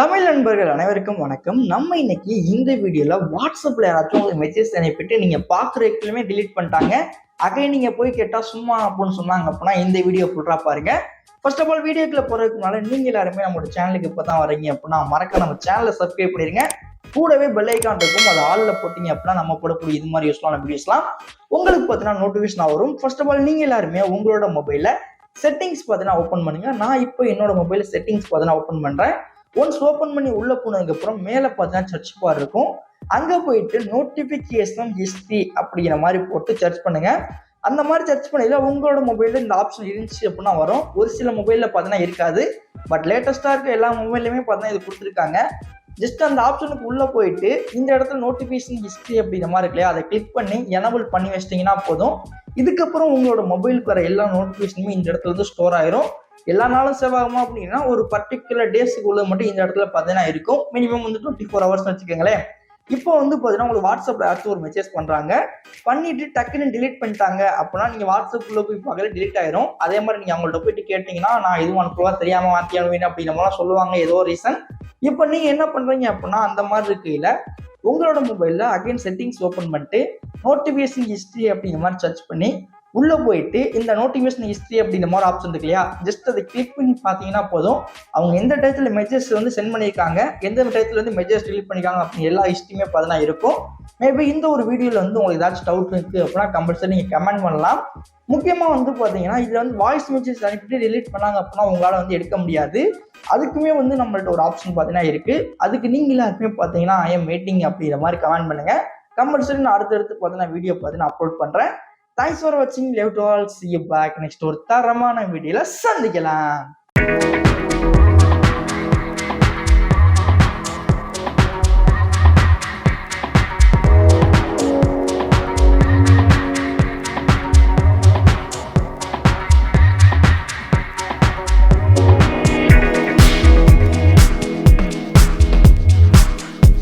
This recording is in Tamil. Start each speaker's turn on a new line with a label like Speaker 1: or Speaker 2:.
Speaker 1: தமிழ் நண்பர்கள் அனைவருக்கும் வணக்கம். நம்ம இன்னைக்கு இந்த வீடியோல வாட்ஸ்அப்ல யாராச்சும் உங்களுக்கு மெசேஜ் அனுப்பிட்டு நீங்க பாக்குறதுக்குமே டிலீட் பண்ணிட்டாங்க. அகை நீங்க போய் கேட்டா சும்மா அப்படின்னு சொன்னாங்க அப்படின்னா இந்த வீடியோ ஃபுல்லா பாருங்க. ஃபர்ஸ்ட் ஆஃப் ஆல் வீடியோக்குள்ள போகிறதுக்குனால நீங்கள் நீங்க எல்லாருமே நம்மளோட சேனலுக்கு இப்போ தான் வரீங்க அப்படின்னா மறக்க நம்ம சேனலை சப்ஸ்கிரைப் பண்ணிருங்க. கூடவே பெல் ஐக்கான் இருக்கும். அது ஆளில் போட்டீங்க அப்படின்னா நம்ம போடக்கூடிய இது மாதிரி யூஸ்ஃபுல்லான வீடியோஸ்லாம் உங்களுக்கு பார்த்தீங்கன்னா நோட்டிஃபிகேஷன் வரும். ஃபர்ஸ்ட் ஆஃப் ஆல் நீங்கள் எல்லாருமே உங்களோட மொபைலில் செட்டிங்ஸ் பார்த்தீங்கன்னா ஓப்பன் பண்ணுங்க. நான் இப்போ என்னோட மொபைல் செட்டிங்ஸ் பார்த்தீங்கன்னா ஓப்பன் பண்ணுறேன் ஒன்ஸ் ஓப்பன் பண்ணி உள்ள போனதுக்கு அப்புறம் மேலே பார்த்தீங்கன்னா சர்ச் பார் இருக்கும். அங்க போயிட்டு நோட்டிபிகேஷன் ஹிஸ்ட்ரி அப்படிங்கிற மாதிரி போட்டு சர்ச் பண்ணுங்க. அந்த மாதிரி சர்ச் பண்ணதுல உங்களோட மொபைலில் இந்த ஆப்ஷன் இருந்துச்சு அப்படின்னா வரும். ஒரு சில மொபைலில் பார்த்தீங்கன்னா இருக்காது. பட் லேட்டஸ்ட்டாக இருக்க எல்லா மொபைல்லையுமே பார்த்தீங்கன்னா இது கொடுத்துருக்காங்க. ஜஸ்ட் அந்த ஆப்ஷனுக்கு உள்ளே போயிட்டு இந்த இடத்துல நோட்டிஃபிகேஷன் ஹிஸ்ட்ரி அப்படிங்கிற மாதிரி இருக்கு இல்லையா அதை கிளிக் பண்ணி எனபிள் பண்ணி வச்சிட்டிங்கன்னா போதும். இதுக்கப்புறம் உங்களோட மொபைலுக்கு வர எல்லா நோட்டிஃபிகேஷனுமே இந்த இடத்துல வந்து ஸ்டோர் ஆயிரும். எல்லா நாளும் செவ்வாகுமா அப்படின்னா ஒரு பர்டிகுலர் டேஸுக்குள்ள மட்டும் இந்த இடத்துல பார்த்தீங்கன்னா இருக்கும். மினிமம் வந்து டுவெண்ட்டி ஃபோர் ஹவர்ஸ் வச்சுக்கோங்களேன். இப்போ வந்து பார்த்தீங்கன்னா உங்களுக்கு வாட்ஸ்அப்ல யாராச்சும் ஒரு மெசேஜ் பண்றாங்க. பண்ணிட்டு டக்குன்னு டிலீட் பண்ணிட்டாங்க அப்படின்னா நீங்க வாட்ஸ்அப்ல போய் பார்க்கல டிலீட் ஆயிரும். அதே மாதிரி நீங்க அவங்கள்ட்ட போயிட்டு கேட்டீங்கன்னா நான் எதுவும் அனுப்புவா தெரியாம மாத்தி அனுப்பினேன் அப்படிங்கிற மாதிரிலாம் சொல்லுவாங்க ஏதோ ரீசன் இப்போ நீங்க என்ன பண்றீங்க அப்படின்னா அந்த மாதிரி இருக்கையில உங்களோட மொபைல்ல அகைன் செட்டிங்ஸ் ஓப்பன் பண்ணிட்டு நோட்டிஃபிகேஷன் ஹிஸ்ட்ரி அப்படிங்கிற மாதிரி சர்ச் பண்ணி உள்ள போயிட்டு இந்த நோட்டிஃபிகேஷன் ஹிஸ்ட்ரி அப்படின்ற மாதிரி ஆப்ஷன் இருக்கு இல்லையா? ஜஸ்ட் அதை கிளிக் பண்ணி பார்த்தீங்கன்னா போதும். அவங்க எந்த டயத்தில் மெசேஜ் வந்து சென்ட் பண்ணியிருக்காங்க எந்த டயத்தில் வந்து மெசேஜ் டிலீட் பண்ணியிருக்காங்க அப்படின்னு எல்லா ஹிஸ்ட்ரியுமே பார்த்தீங்கன்னா இருக்கும். மேபி இந்த ஒரு வீடியோவில் வந்து உங்களுக்கு ஏதாச்சும் டவுட் இருக்குது அப்படின்னா கம்பல்சரி நீங்கள் கமெண்ட் பண்ணலாம். முக்கியமாக வந்து பார்த்தீங்கன்னா இதில் வந்து வாய்ஸ் மெசேஜ் அனுப்பிட்டு டிலீட் பண்ணாங்க அப்படின்னா உங்களால் வந்து எடுக்க முடியாது. அதுக்குமே வந்து நம்மள்ட்ட ஒரு ஆப்ஷன் பார்த்தீங்கன்னா இருக்குது அதுக்கு நீங்கள் எல்லாருமே பார்த்தீங்கன்னா ஐ எம் வெயிட்டிங் அப்படிங்கிற மாதிரி கமெண்ட் பண்ணுங்கள் கம்பல்சரி நான் அடுத்தடுத்து பார்த்தீங்கன்னா வீடியோ பார்த்து நான் அப்லோட் பண்ணுறேன் தேங்க்ஸ் ஃபார் வாட்சிங் love to all see back next ஒரு தரமான வீடியோல சந்திக்கலாம்